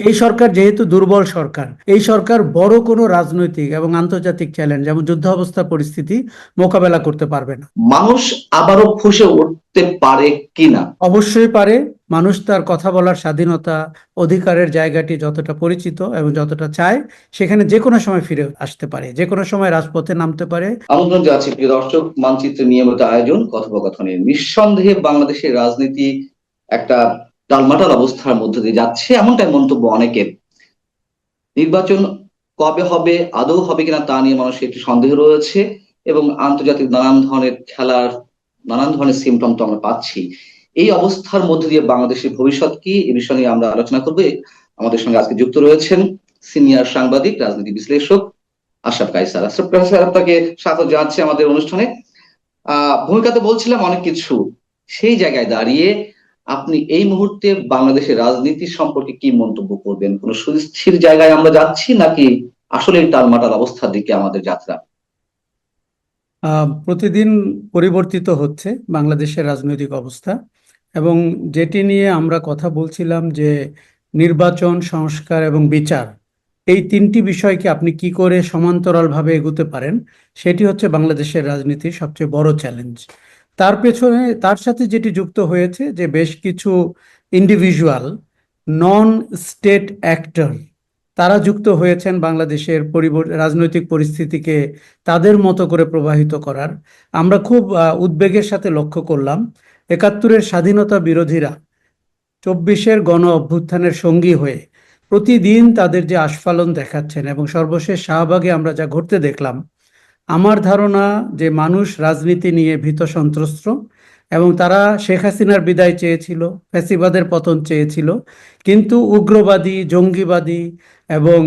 এই সরকার যেহেতু দুর্বল সরকার এই সরকার বড় কোনো রাজনৈতিক এবং আন্তর্জাতিক চ্যালেঞ্জ যেমন যুদ্ধ অবস্থা পরিস্থিতি মোকাবেলা করতে পারবে না। মানুষ আবারও ফুসে উঠতে পারে কিনা? অবশ্যই পারে। মানুষ তার কথা বলার স্বাধীনতা অধিকারের জায়গাটি যতটা পরিচিত এবং যতটা চায় সেখানে যে কোনো সময় ফিরে আসতে পারে যে কোনো সময় রাজপথে নামতে পারে। আমন্ত্রণ যাচ্ছি প্রিয় দর্শক মানচিত্র নিয়মিত আয়োজন কথোপকথনে নিঃসন্দেহে বাংলাদেশের রাজনীতি একটা টালমাটাল অবস্থার মধ্যে দিয়ে যাচ্ছে, এমনটাই মন্তব্য অনেকের। নির্বাচন কবে হবে, আদৌ হবে কিনা তা নিয়ে মানুষের একটি সন্দেহ রয়েছে এবং আন্তর্জাতিক নানান ধরনের খেলার, নানান ধরনের সিমটম তো আমরা পাচ্ছি। এই অবস্থার মধ্যে দিয়ে বাংলাদেশের ভবিষ্যৎ কি, এ বিষয় নিয়ে আমরা আলোচনা করব। আমাদের সঙ্গে আজকে যুক্ত রয়েছেন সিনিয়র সাংবাদিক, রাজনীতি বিশ্লেষক আশরাফ কাইসার আশরাফ কাইসার আপনাকে স্বাগত জানাচ্ছি আমাদের অনুষ্ঠানে। আহ, ভূমিকাতে বলছিলাম অনেক কিছু। সেই জায়গায় দাঁড়িয়ে আপনি এই মুহূর্তে বাংলাদেশের রাজনীতি সম্পর্কে কি মন্তব্য করবেন? কোন সুস্থির জায়গায় আমরা যাচ্ছি নাকি আসলে টালমাটাল অবস্থার দিকে আমাদের যাত্রা? প্রতিদিন পরিবর্তিত হচ্ছে বাংলাদেশের রাজনৈতিক অবস্থা এবং যেটি নিয়ে আমরা কথা বলছিলাম যে নির্বাচন, সংস্কার এবং বিচার, এই তিনটি বিষয়কে আপনি কি করে সমান্তরালভাবে এগোতে পারেন, সেটি হচ্ছে বাংলাদেশের রাজনীতির সবচেয়ে বড় চ্যালেঞ্জ তার পেছনে, তার সাথে যেটি যুক্ত হয়েছে যে বেশ কিছু ইন্ডিভিজুয়াল নন স্টেট অ্যাক্টর তারা যুক্ত হয়েছেন বাংলাদেশের রাজনৈতিক পরিস্থিতিকে তাদের মতো করে প্রবাহিত করার। আমরা খুব উদ্বেগের সাথে লক্ষ্য করলাম, একাত্তরের স্বাধীনতা বিরোধীরা চব্বিশের গণ অভ্যুত্থানের সঙ্গী হয়ে প্রতিদিন তাদের যে আস্ফালন দেখাচ্ছেন এবং সর্বশেষ শাহবাগে আমরা যা ঘটতে দেখলাম আমার ধারণা যে মানুষ রাজনীতি নিয়ে ভীত সন্ত্রস্ত এবং তারা শেখ হাসিনার বিদায় চেয়েছিল, ফ্যাসিবাদের পতন চেয়েছিল, কিন্তু উগ্রবাদী, জঙ্গিবাদী এবং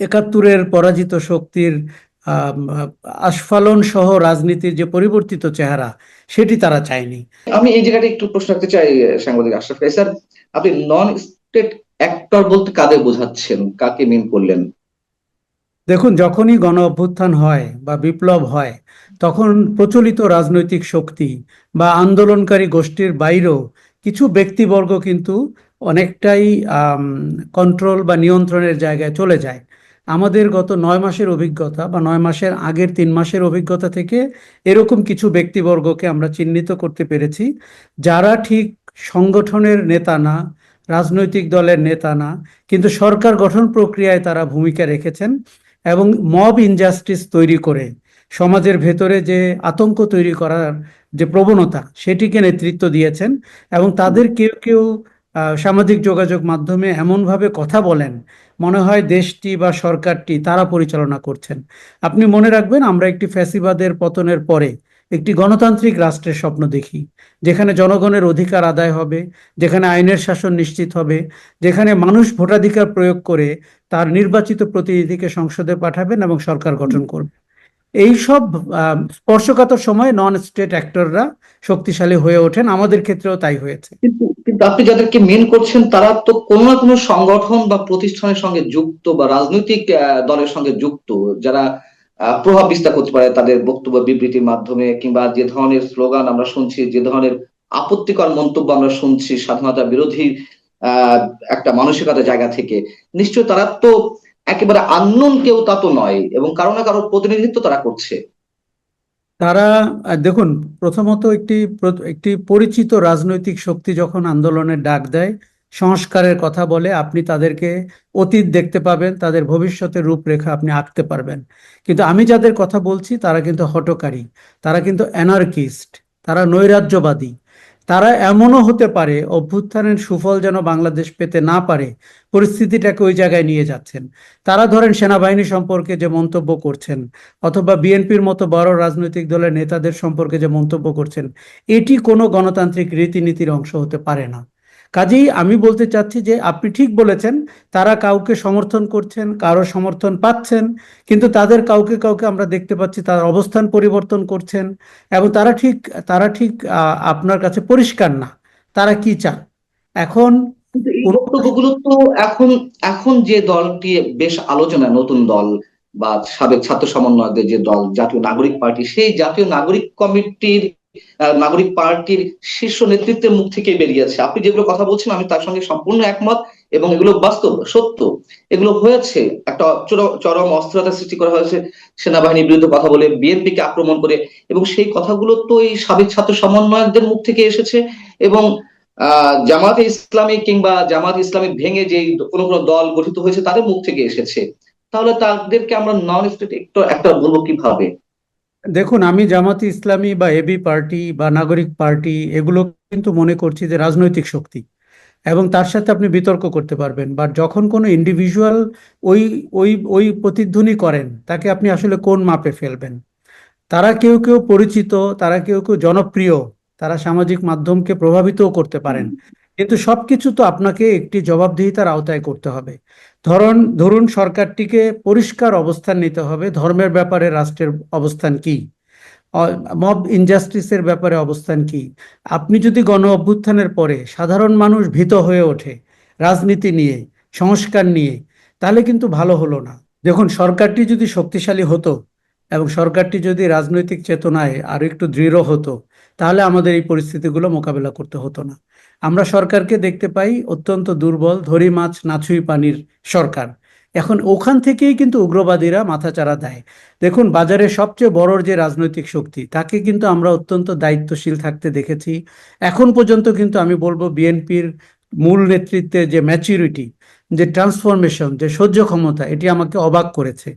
একাত্তরের পরাজিত শক্তির আস্ফালন সহ রাজনীতির যে পরিবর্তিত চেহারা, সেটি তারা চায়নি। আমি এই জায়গাটা একটু প্রশ্ন রাখতে চাই সাংবাদিক আশরাফ কাইসার আপনি নন স্টেট অ্যাক্টর বলতে কাদের বোঝাচ্ছেন? কাকে মিন করলেন? দেখুন, যখনই গণ অভ্যুত্থান হয় বা বিপ্লব হয়, তখন প্রচলিত রাজনৈতিক শক্তি বা আন্দোলনকারী গোষ্ঠীর বাইরেও কিছু ব্যক্তিবর্গ কিন্তু অনেকটাই কন্ট্রোল বা নিয়ন্ত্রণের জায়গায় চলে যায়। আমাদের গত নয় মাসের অভিজ্ঞতা বা নয় মাসের আগের তিন মাসের অভিজ্ঞতা থেকে এরকম কিছু ব্যক্তিবর্গকে আমরা চিহ্নিত করতে পেরেছি, যারা ঠিক সংগঠনের নেতা না, রাজনৈতিক দলের নেতা না, কিন্তু সরকার গঠন প্রক্রিয়ায় তারা ভূমিকা রেখেছেন। এবং মব ইনজাস্টিস তৈরি করে সমাজের ভেতরে যে আতঙ্ক তৈরি করার যে প্রবণতা, সেটিকে নেতৃত্ব দিয়েছেন এবং তাদের কেউ কেউ সামাজিক যোগাযোগ মাধ্যমে এমনভাবে কথা বলেন, মনে হয় দেশটি বা সরকারটি তারা পরিচালনা করছেন। আপনি মনে রাখবেন, আমরা একটি ফ্যাসিবাদের পতনের পরে একটি গণতান্ত্রিক রাষ্ট্রের স্বপ্ন দেখি, যেখানে জনগণের অধিকার আদায় হবে, যেখানে আইনের শাসন নিশ্চিত হবে, যেখানে মানুষ ভোটাধিকার প্রয়োগ করে তার নির্বাচিত প্রতিনিধিকে সংসদে পাঠাবেন এবং সরকার গঠন করবেন এই সব স্পর্শকাতর সময় নন স্টেট অ্যাক্টররা শক্তিশালী হয়ে ওঠেন। আমাদের ক্ষেত্রেও তাই হয়েছে। কিন্তু আপনি যাদেরকে মেন করছেন, তারা তো কোনো না কোনো সংগঠন বা প্রতিষ্ঠানের সঙ্গে যুক্ত বা রাজনৈতিক দলের সঙ্গে যুক্ত, যারা প্রভাব বিস্তার করতে পারে তাদের বক্তব্য বিবৃতির মাধ্যমে কিংবা যে ধরনের স্লোগান আমরা শুনছি, যে ধরনের আপত্তিকর মন্তব্য আমরা শুনছি স্বাধীনতা বিরোধী একটা মানসিকতা জায়গা থেকে নিশ্চয় তারা তো একেবারে আননোন কেউ তা তো নয় এবং কারও না কারও প্রতিনিধিত্ব তারা করছে। তারা দেখুন, প্রথমত একটি একটি পরিচিত রাজনৈতিক শক্তি যখন আন্দোলনের ডাক দেয় সংস্কারের কথা বলে আপনি তাদেরকে অতীত দেখতে পাবেন, তাদের ভবিষ্যতের রূপরেখা আপনি আঁকতে পারবেন। কিন্তু আমি যাদের কথা বলছি, তারা কিন্তু হঠকারী, তারা কিন্তু অ্যানার্কিস্ট, তারা নৈরাজ্যবাদী। তারা এমনও হতে পারে, অভ্যুত্থানের সুফল যেন বাংলাদেশ পেতে না পারে, পরিস্থিতিটাকে ওই জায়গায় নিয়ে যাচ্ছেন। তারা ধরেন সেনাবাহিনী সম্পর্কে যে মন্তব্য করছেন, অথবা বিএনপির মতো বড় রাজনৈতিক দলের নেতাদের সম্পর্কে যে মন্তব্য করছেন, এটি কোনো গণতান্ত্রিক রীতিনীতির অংশ হতে পারে না। কাজেই আমি বলতে চাচ্ছি যে আপনি ঠিক বলেছেন, তারা কাউকে সমর্থন করছেন, কারও সমর্থন পাচ্ছেন, কিন্তু তাদের কাউকে কাউকে আমরা দেখতে পাচ্ছি তার অবস্থান পরিবর্তন করছেন এবং তারা ঠিক তারা ঠিক আপনার কাছে পরিষ্কার না। তারা কি চান? এখন তো এখন এখন যে দলটি বেশ আলোচনা নতুন দল বা সাবেক ছাত্র সমন্বয়কদের যে দল, জাতীয় নাগরিক পার্টি, সেই জাতীয় নাগরিক কমিটির নাগরিক পার্টির শীর্ষ নেতৃত্বের মুখ থেকে বেরিয়েছে আপনি যেগুলো কথা বলছেন, আমি তার সঙ্গে সম্পূর্ণ একমত এবং এগুলো বাস্তব, সত্য। এগুলো হয়েছে, একটা চর- চরম অস্থিরতা সৃষ্টি করা হয়েছে সেনাবাহিনীর বিরুদ্ধে কথা বলে, বিএনপিকে আক্রমণ করে এবং সেই কথাগুলো তো এই সাবেক ছাত্র সমন্বয়কদের মুখ থেকে এসেছে এবং জামাতে ইসলামী কিংবা জামাত ইসলামী ভেঙে যে কোনো কোনো দল গঠিত হয়েছে তাদের মুখ থেকে এসেছে। তাহলে তাদেরকে আমরা নন স্টেট একটা বলব কীভাবে? দেখুন, আমি জামাতি ইসলামী বা এবি পার্টি বা নাগরিক পার্টি এগুলো কিন্তু মনে করছি যে রাজনৈতিক শক্তি। এবং তার সাথে আপনি বিতর্ক করতে পারবেন। বা যখন কোনো ইন্ডিভিজুয়াল ওই ওই ওই প্রতিধ্বনি করেন, তাকে আপনি আসলে কোন মাপে ফেলবেন? তারা কেউ কেউ পরিচিত, তারা কেউ কেউ জনপ্রিয়, তারা সামাজিক মাধ্যমকে প্রভাবিতও করতে পারেন। কিন্তু সবকিছু তো আপনাকে একটি জবাবদিহিতার আওতায় করতে হবে। ধরন, ধরুন সরকারটিকে পরিষ্কার অবস্থান নিতে হবে। ধর্মের ব্যাপারে রাষ্ট্রের অবস্থান কি? মব ইনজাস্টিসের ব্যাপারে অবস্থান কি? আপনি যদি গণ অভ্যুত্থানের পরে সাধারণ মানুষ ভীত হয়ে ওঠে রাজনীতি নিয়ে, সংস্কার নিয়ে, তাহলে কিন্তু ভালো হলো না। দেখুন, সরকারটি যদি শক্তিশালী হতো এবং সরকারটি যদি রাজনৈতিক চেতনায় আরও একটু দৃঢ় হতো, তাহলে আমাদের এই পরিস্থিতিগুলো মোকাবেলা করতে হতো না। আমরা সরকারকে দেখতে পাই অত্যন্ত দুর্বল, ধরি মাছ নাছুই পানির সরকার। এখন ওখান থেকেই কিন্তু উগ্রবাদীরা মাথাচাড়া দেয়। দেখুন, বাজারে সবচেয়ে বড় যে রাজনৈতিক শক্তি, তাকে কিন্তু আমরা অত্যন্ত দায়িত্বশীল থাকতে দেখেছি। এখন পর্যন্ত কিন্তু আমি বলব বিএনপির মূল নেতৃত্বে যে ম্যাচুরিটি যে ট্রান্সফরমেশন যে সহ্য ক্ষমতা, এটি আমাকে অবাক করেছে।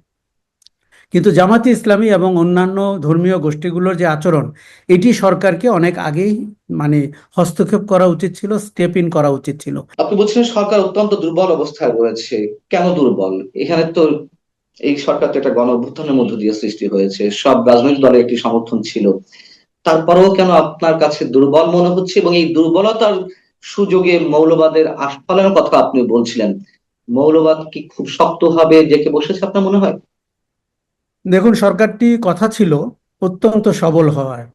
কিন্তু জামাতি ইসলামী এবং অন্যান্য ধর্মীয় গোষ্ঠীগুলোর যে আচরণ, এটি সরকারকে অনেক আগেই মানে হস্তক্ষেপ করা উচিত ছিল স্টেপ ইন করা উচিত ছিল। আপনি বলছেন সরকার অত্যন্ত দুর্বল অবস্থায় রয়েছে। কেন দুর্বল? এখানে তো এই সরকার তো একটা গণ অভ্যুত্থানের মধ্য দিয়ে সৃষ্টি হয়েছে। সব রাজনৈতিক দলের একটি সমর্থন ছিল। তারপরেও কেন আপনার কাছে দুর্বল মনে হচ্ছে? এবং এই দুর্বলতার সুযোগে মৌলবাদের আস্ফালনের কথা আপনি বলছিলেন। মৌলবাদ কি খুব শক্ত শক্তভাবে জেকে বসেছে আপনার মনে হয়? দেখুন, সরকারটি কথা ছিল অত্যন্ত সবল হওয়ার।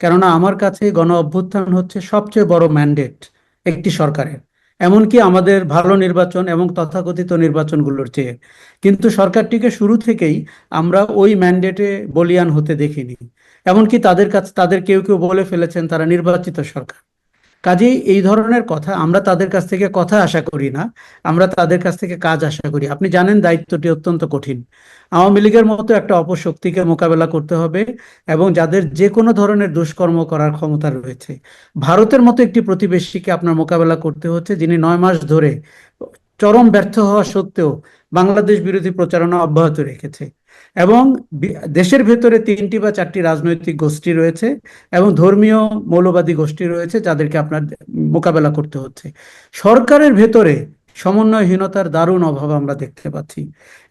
কেননা আমার কাছে গণ অভ্যুত্থান হচ্ছে সবচেয়ে বড় ম্যান্ডেট একটি সরকারের। এমনকি আমাদের ভালো নির্বাচন এবং তথাকথিত নির্বাচনগুলোর চেয়ে। কিন্তু সরকারটিকে শুরু থেকেই আমরা ওই ম্যান্ডেটে বলিয়ান হতে দেখিনি। এমনকি তাদের কাছে, তাদের কেউ কেউ বলে ফেলেছেন, তারা নির্বাচিত সরকার। কাজেই এই ধরনের কথা, আমরা তাদের কাছ থেকে কথা আশা করি না, আমরা তাদের কাছ থেকে কাজ আশা করি। আপনি জানেন দায়িত্বটি অত্যন্ত কঠিন। আওয়ামী লীগের মতো একটা অপশক্তিকে মোকাবেলা করতে হবে এবং যাদের যে কোনো ধরনের দুষ্কর্ম করার ক্ষমতা রয়েছে। ভারতের মতো একটি প্রতিবেশীকে আপনার মোকাবেলা করতে হচ্ছে, যিনি নয় মাস ধরে চরম ব্যর্থ হওয়া সত্ত্বেও বাংলাদেশ বিরোধী প্রচারণা অব্যাহত রেখেছে। এবং দেশের ভেতরে তিনটি বা চারটি রাজনৈতিক গোষ্ঠী রয়েছে এবং ধর্মীয় মৌলবাদী গোষ্ঠী রয়েছে যাদেরকে আপনার মোকাবেলা করতে হচ্ছে। সরকারের ভেতরে সমন্বয়হীনতার দারুণ অভাব আমরা দেখতে পাচ্ছি।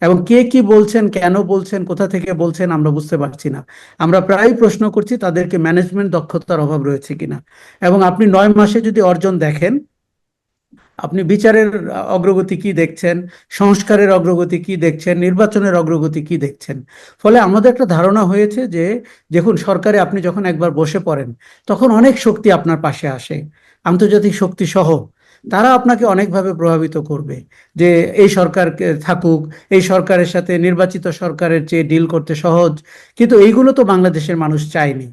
এবং কে কি বলছেন, কেন বলছেন, কোথা থেকে বলছেন আমরা বুঝতে পারছি না। আমরা প্রায় প্রশ্ন করছি তাদেরকে ম্যানেজমেন্ট দক্ষতার অভাব রয়েছে কিনা। এবং আপনি নয় মাসে যদি অর্জন দেখেন আপনি বিচারের অগ্রগতি কি দেখছেন? সংস্কারের অগ্রগতি কি দেখছেন? নির্বাচনের অগ্রগতি কি দেখছেন? ফলে আমাদের একটা ধারণা হয়েছে যে, দেখুন, সরকারে আপনি যখন একবার বসে পড়েন, তখন অনেক শক্তি আপনার পাশে আসে। আন্তর্জাতিক শক্তি সহ। তারা আপনাকে অনেকভাবে প্রভাবিত করবে যে, এই সরকার থাকুক, এই সরকারের সাথে নির্বাচিত সরকারের চেয়ে ডিল করতে সহজ। কিন্তু এইগুলো তো বাংলাদেশের মানুষ চায়নি।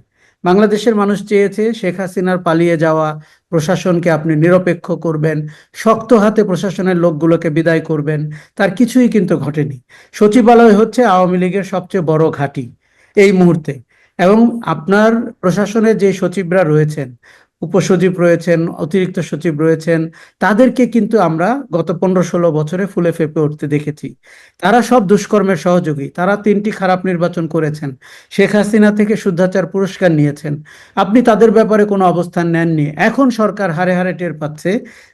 বাংলাদেশের মানুষ চেয়েছে শেখ হাসিনার পালিয়ে যাওয়া, প্রশাসনকে আপনি নিরপেক্ষ করবেন, শক্ত হাতে প্রশাসনের লোকগুলোকে বিদায় করবেন, তার কিছুই কিন্তু ঘটেনি। সচিবালয় হচ্ছে আওয়ামী লীগের সবচেয়ে বড় ঘাঁটি এই মুহূর্তে। এবং আপনার প্রশাসনের যে সচিবরা রয়েছেন উপসচিব রয়েছেন, অতিরিক্ত সচিব রয়েছেন, তাদেরকে কিন্তু আমরা গত পনেরো ষোলো বছরে ফুলে ফেপে উঠতে দেখেছি। তারা সব দুষ্কর্মের সহযোগী। তারা তিনটি খারাপ নির্বাচন করেছেন। শেখ হাসিনা থেকে শুদ্ধাচার পুরস্কার নিয়েছেন। আপনি তাদের ব্যাপারে কোনো অবস্থান নেননি। এখন সরকার হারে হারে টের পাচ্ছে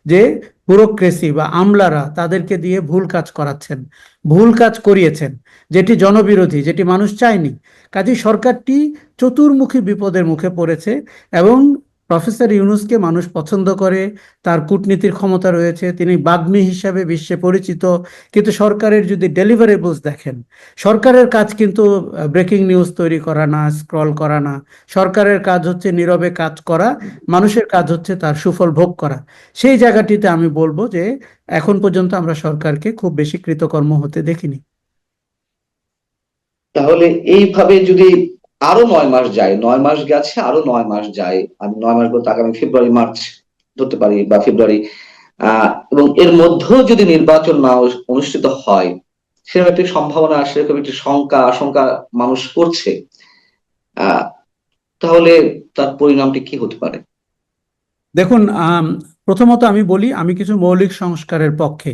যে ব্যুরোক্রেসি বা আমলারা তাদেরকে দিয়ে ভুল কাজ করাচ্ছেন, ভুল কাজ করিয়েছেন, যেটি জনবিরোধী, যেটি মানুষ চায়নি। কাজেই সরকারটি চতুর্মুখী বিপদের মুখে পড়েছে এবং প্রফেসর ইউনুসকে মানুষ পছন্দ করে, তার কূটনীতির ক্ষমতা রয়েছে, তিনি বাগ্মী হিসাবে বিশ্বে পরিচিত, কিন্তু সরকারের যদি ডেলিভারেবলস দেখেন, সরকারের কাজ কিন্তু ব্রেকিং নিউজ তৈরি করা না স্ক্রল করা না, সরকারের কাজ হচ্ছে নীরবে কাজ করা, মানুষের কাজ হচ্ছে তার সুফল ভোগ করা। সেই জায়গাটিতে আমি বলব যে, এখন পর্যন্ত আমরা সরকারকে খুব বেশি কৃতকর্ম হতে দেখিনি। তাহলে এইভাবে যদি আরও নয় মাস যায়, নয় মাস গেছে, আরও নয় মাস যায়। আমি নয় মাস বলতে আগামী ফেব্রুয়ারি, মার্চ ধরতে পারি বা ফেব্রুয়ারি। এবং এর মধ্যেও যদি নির্বাচন না অনুষ্ঠিত হয়, সেরকম একটি সম্ভাবনা, সেরকম একটি শঙ্কা, আশঙ্কা মানুষ করছে। তাহলে তার পরিণামটি কি হতে পারে? দেখুন প্রথমত আমি বলি, আমি কিছু মৌলিক সংস্কারের পক্ষে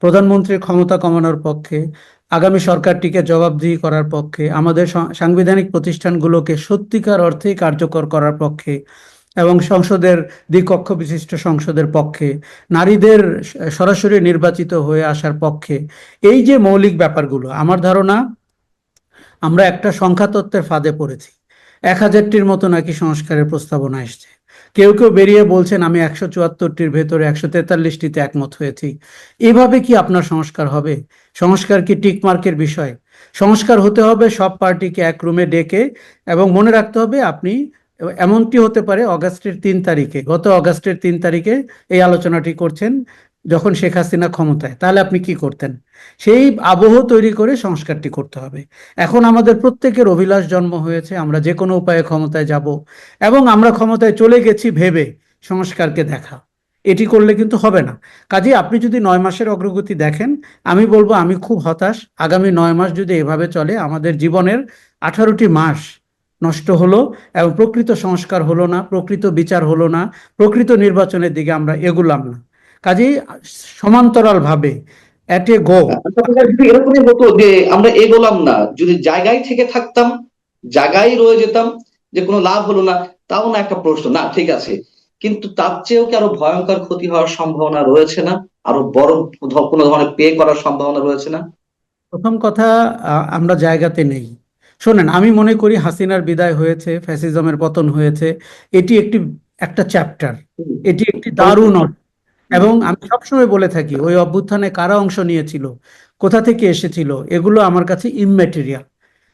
প্রধানমন্ত্রীর ক্ষমতা কমানোর পক্ষে, আগামী সরকারটিকে জবাবদিহি করার পক্ষে, আমাদের সাংবিধানিক প্রতিষ্ঠানগুলোকে সত্যিকার অর্থেই কার্যকর করার পক্ষে এবং সংসদের দ্বিকক্ষ বিশিষ্ট সংসদের পক্ষে, নারীদের সরাসরি নির্বাচিত হয়ে আসার পক্ষে। এই যে মৌলিক ব্যাপারগুলো, আমার ধারণা আমরা একটা সংখ্যাতত্ত্বের ফাঁদে পড়েছি। এক হাজারটির মতো নাকি সংস্কারের প্রস্তাবনা এসছে। কেউ কেউ বেরিয়ে বলছেন, আমি একশো চুয়াত্তরটির ভেতরে একশো তেতাল্লিশটিতে একমত হয়েছি। এভাবে কি আপনার সংস্কার হবে? সংস্কার কি টিকমার্কের বিষয়? সংস্কার হতে হবে সব পার্টিকে এক রুমে ডেকে এবং মনে রাখতে হবে আপনি এমনটি হতে পারে অগাস্টের তিন তারিখে। গত অগাস্টের তিন তারিখে এই আলোচনাটি করছেন। যখন শেখ হাসিনা ক্ষমতায়, তাহলে আপনি কি করতেন? সেই আবহ তৈরি করে সংস্কারটি করতে হবে। এখন আমাদের প্রত্যেকের অভিলাষ জন্ম হয়েছে, আমরা যে কোনো উপায়ে ক্ষমতায় যাব এবং আমরা ক্ষমতায় চলে গেছি ভেবে সংস্কারকে দেখা। এটি করলে কিন্তু হবে না। কাজে আপনি যদি নয় মাসের অগ্রগতি দেখেন, আমি বলব আমি খুব হতাশ। আগামী নয় মাস যদি এভাবে চলে, আমাদের জীবনের আঠারোটি মাস নষ্ট হলো এবং প্রকৃত সংস্কার হলো না, প্রকৃত বিচার হলো না, প্রকৃত নির্বাচনের দিকে আমরা এগুলাম না। কাজেই সমান্তরাল ভাবে অ্যাট এ গো এরকমই হতো যে আমরা এগোলাম না যদি জায়গায় থেকে থাকতাম জায়গায় রয়ে যেতাম যে কোনো লাভ হলো না তাও না একটা প্রশ্ন না ঠিক আছে। কিন্তু তার চেয়েও কি আরও ভয়ঙ্কর ক্ষতি হওয়ার সম্ভাবনা রয়েছে না? আরও বড় কোনো ধরনের পে করার সম্ভাবনা রয়েছে না? প্রথম কথা আমরা জায়গাতে নেই। শোনেন আমি মনে করি হাসিনার বিদায় হয়েছে ফ্যাসিজমের পতন হয়েছে এটি একটি একটা চ্যাপ্টার এটি একটি দারুণ অধ্যায়। এবং আমি সবসময় বলে থাকি, ওই অভ্যুত্থানে কারা অংশ নিয়েছিল, কোথা থেকে এসেছিল, এগুলো আমার কাছে ইমম্যাটেরিয়াল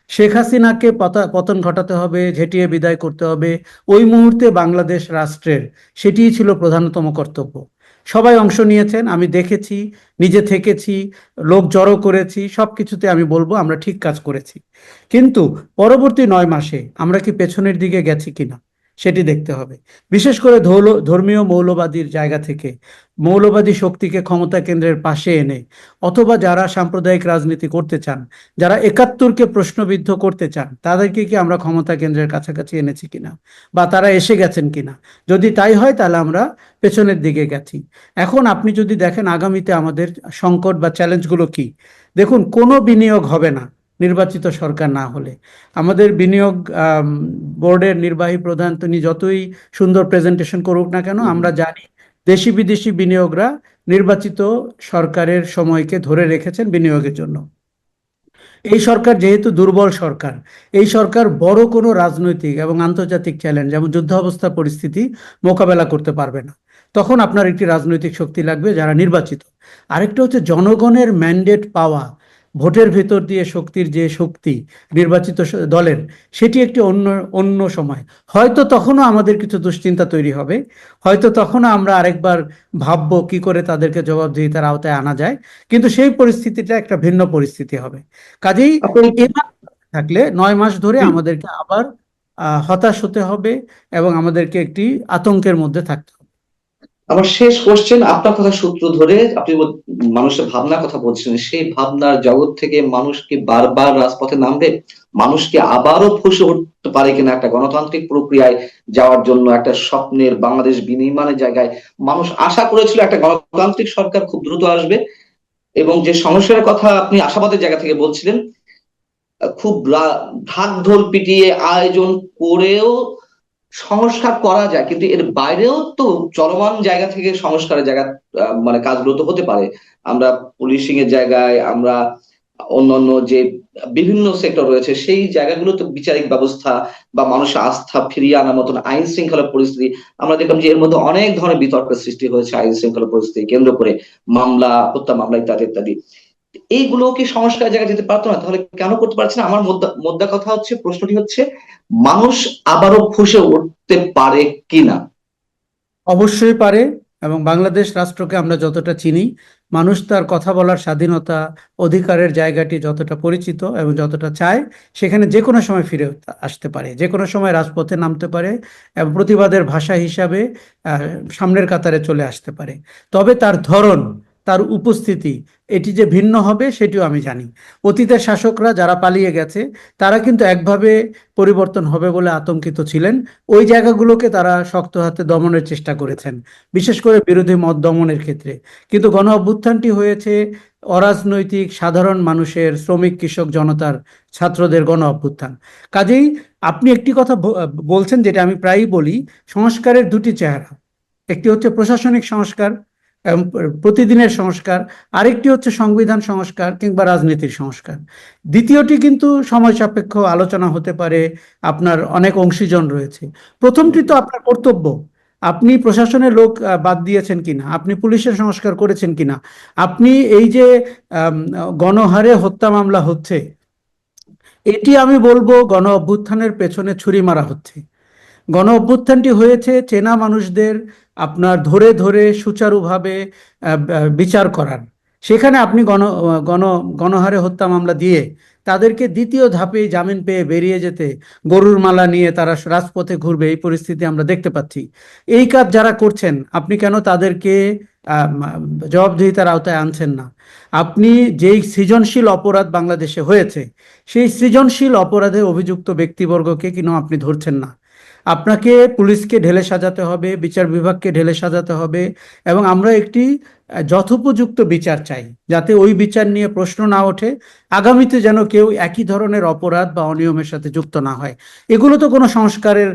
শেখ হাসিনাকে পতা- পতন ঘটাতে হবে, ঝেঁটিয়ে বিদায় করতে হবে, ওই মুহূর্তে বাংলাদেশ রাষ্ট্রের, সেটিই ছিল প্রধানতম কর্তব্য। সবাই অংশ নিয়েছেন, আমি দেখেছি, নিজে থেকেছি, লোক জড়ো করেছি, সবকিছুতে আমি বলব আমরা ঠিক কাজ করেছি। কিন্তু পরবর্তী নয় মাসে আমরা কি পেছনের দিকে গেছি কিনা? সেটি দেখতে হবে। বিশেষ করে ধর্মীয় মৌলবাদীর জায়গা থেকে। মৌলবাদী শক্তিকে ক্ষমতা কেন্দ্রের পাশে এনে, অথবা যারা সাম্প্রদায়িক রাজনীতি করতে চান, যারা একাত্তরকে প্রশ্নবিদ্ধ করতে চান, তাদেরকে কি আমরা ক্ষমতা কেন্দ্রের কাছাকাছি এনেছি কিনা? বা তারা এসে গেছেন কিনা? যদি তাই হয়, তাহলে আমরা পেছনের দিকে গেছি। এখন আপনি যদি দেখেন, আগামীতে আমাদের সংকট বা চ্যালেঞ্জগুলো কি? দেখুন, কোনো বিনিয়োগ হবে না। নির্বাচিত সরকার না হলে। আমাদের বিনিয়োগ বোর্ডের নির্বাহী প্রধান তিনি যতই সুন্দর প্রেজেন্টেশন করুক না কেন, আমরা জানি দেশি বিদেশি বিনিয়োগরা নির্বাচিত সরকারের সময়কে ধরে রেখেছেন বিনিয়োগের জন্য। এই সরকার যেহেতু দুর্বল সরকার, এই সরকার বড় কোনো রাজনৈতিক এবং আন্তর্জাতিক চ্যালেঞ্জ যেমন যুদ্ধাবস্থা পরিস্থিতি, মোকাবেলা করতে পারবে না। তখন আপনার একটি রাজনৈতিক শক্তি লাগবে যারা নির্বাচিত। আরেকটা হচ্ছে জনগণের ম্যান্ডেট পাওয়া ভোটের ভেতর দিয়ে শক্তির যে শক্তি নির্বাচিত দলের সেটি একটি অন্য অন্য সময়। হয়তো তখনও আমাদের কিছু দুশ্চিন্তা তৈরি হবে। হয়তো তখনও আমরা আরেকবার ভাববো কি করে তাদেরকে জবাবদিহিতার আওতায় আনা যায়। কিন্তু সেই পরিস্থিতিটা একটা ভিন্ন পরিস্থিতি হবে। কাজেই থাকলে নয় মাস ধরে আমাদেরকে আবার আহ, হতাশ হতে হবে এবং আমাদেরকে একটি আতঙ্কের মধ্যে থাকতে হবে। আমার শেষ কোশ্চেন আপনার কথা সূত্র ধরে আপনি মানুষের ভাবনার কথা বলছেন সেই ভাবনার জগৎ থেকে মানুষ কি বারবার রাজপথে নামবে? মানুষ কি আবারও ফুসে উঠতে পারে কিনা একটা গণতান্ত্রিক প্রক্রিয়ায় যাওয়ার জন্য, একটা স্বপ্নের বাংলাদেশ বিনির্মাণের জায়গায়? মানুষ আশা করেছিল একটা গণতান্ত্রিক সরকার খুব দ্রুত আসবে। এবং যে সমস্যার কথা আপনি আশাবাদের জায়গা থেকে বলছিলেন, খুব ঢাক ঢোল পিটিয়ে আয়োজন করেও সংস্কার করা যায়, কিন্তু এর বাইরেও তো চলমান জায়গা থেকে সংস্কারের জায়গা মানে কাজগুলো তো হতে পারে। আমরা পুলিশিং এর জায়গায়, আমরা অন্যান্য যে বিভিন্ন সেক্টর রয়েছে, সেই জায়গাগুলোতে বিচারিক ব্যবস্থা বা মানুষের আস্থা ফিরিয়ে আনার মতন আইন শৃঙ্খলা পরিস্থিতি, আমরা দেখলাম যে এর মধ্যে অনেক ধরনের বিতর্কের সৃষ্টি হয়েছে আইন শৃঙ্খলা পরিস্থিতি, কেন্দ্র করে মামলা, হত্যা মামলা ইত্যাদি ইত্যাদি। এইগুলো কি সংস্কার জায়গায় যেতে পারতো না? তাহলে কেন করতে পারছে না? আমার মোদ্দা কথা হচ্ছে, প্রশ্নটি হচ্ছে, মানুষ আবারও ফুসে উঠতে পারে কিনা? অবশ্যই পারে, এবং বাংলাদেশ রাষ্ট্রকে আমরা যতটা চিনি, মানুষ তার কথা বলার স্বাধীনতা অধিকারের জায়গাটি যতটা পরিচিত এবং যতটা চায়, সেখানে যে কোনো সময় ফিরে আসতে পারে, যে কোনো সময় রাজপথে নামতে পারে, এবং প্রতিবাদের ভাষা হিসাবে সামনের কাতারে চলে আসতে পারে। তবে তার ধরন তার উপস্থিতি। এটি যে ভিন্ন হবে, সেটিও আমি জানি। অতীতের শাসকরা যারা পালিয়ে গেছে, তারা কিন্তু একভাবে পরিবর্তন হবে বলে আতঙ্কিত ছিলেন। ওই জায়গাগুলোকে তারা শক্ত হাতে দমনের চেষ্টা করেছেন, বিশেষ করে বিরোধী মত দমনের ক্ষেত্রে। কিন্তু গণ অভ্যুত্থানটি হয়েছে অরাজনৈতিক, সাধারণ মানুষের, শ্রমিক, কৃষক, জনতার, ছাত্রদের গণ অভ্যুত্থান। কাজেই আপনি একটি কথা বলছেন, যেটা আমি প্রায়ই বলি, সংস্কারের দুটি চেহারা। একটি হচ্ছে প্রশাসনিক সংস্কার প্রতিদিনের সংস্কার, আরেকটি হচ্ছে সংবিধান সংস্কার কিংবা রাজনীতির সংস্কার। দ্বিতীয়টি কিন্তু সময় সাপেক্ষ আলোচনা হতে পারে, আপনার অনেক অংশীজন রয়েছে। প্রথমটি তো আপনার কর্তব্য। আপনি প্রশাসনের লোক বাদ দিয়েছেন কিনা? আপনি পুলিশের সংস্কার করেছেন কিনা? আপনি এই যে গণহারে হত্যা মামলা হচ্ছে, এটি আমি বলব গণ অভ্যুত্থানের পেছনে ছুরি মারা হচ্ছে। গণ অভ্যুত্থানটি হয়েছে, চেনা মানুষদের আপনার ধরে ধরে সুচারুভাবে বিচার করার। সেখানে আপনি গণ গণ, গণহারে হত্যা মামলা দিয়ে তাদেরকে দ্বিতীয় ধাপে জামিন পেয়ে বেরিয়ে যেতে গরুর মালা নিয়ে তারা রাজপথে ঘুরবে, এই পরিস্থিতি আমরা দেখতে পাচ্ছি। এই কাজ যারা করছেন, আপনি কেন তাদেরকে জবাবদিহিতার আওতায় আনছেন না? আপনি যেই সৃজনশীল অপরাধ বাংলাদেশে হয়েছে, সেই সৃজনশীল অপরাধে অভিযুক্ত ব্যক্তিবর্গকে কেন আপনি ধরছেন না? আপনাকে পুলিশকে ঢেলে সাজাতে হবে, বিচার বিভাগকে ঢেলে সাজাতে হবে এবং আমরা একটি যথোপযুক্ত বিচার চাই যাতে ওই বিচার নিয়ে প্রশ্ন না ওঠে, আগামীতে যেন কেউ একই ধরনের অপরাধ বা অনিয়মের সাথে যুক্ত না হয়। এগুলো তো কোনো সংস্কারের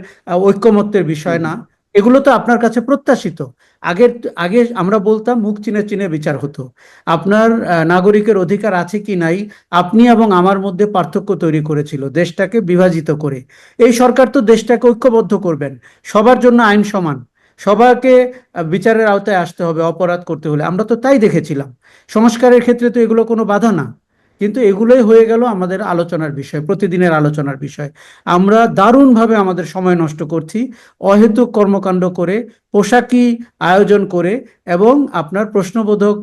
ঐক্যমত্যের বিষয় না। এগুলো তো আপনার কাছে প্রত্যাশিত। আগের আগে আমরা বলতাম মুখ চিনে চিনে বিচার হতো। আপনার নাগরিকের অধিকার আছে কি নাই আপনি এবং আমার মধ্যে পার্থক্য তৈরি করেছিল দেশটাকে বিভাজিত করে। এই সরকার তো দেশটাকে ঐক্যবদ্ধ করবেন। সবার জন্য আইন সমান। সবাইকে আহ, বিচারের আওতায় আসতে হবে অপরাধ করতে হলে। আমরা তো তাই দেখেছিলাম। সংস্কারের ক্ষেত্রে তো এগুলো কোনো বাধা না। কিন্তু এগুলোই হয়ে গেল আমাদের আলোচনার বিষয়, প্রতিদিনের আলোচনার বিষয়। আমরা দারুণভাবে আমাদের সময় নষ্ট করছি, অহেতুক কর্মকাণ্ড করে, পোশাকি আয়োজন করে এবং আপনার প্রশ্নবোধক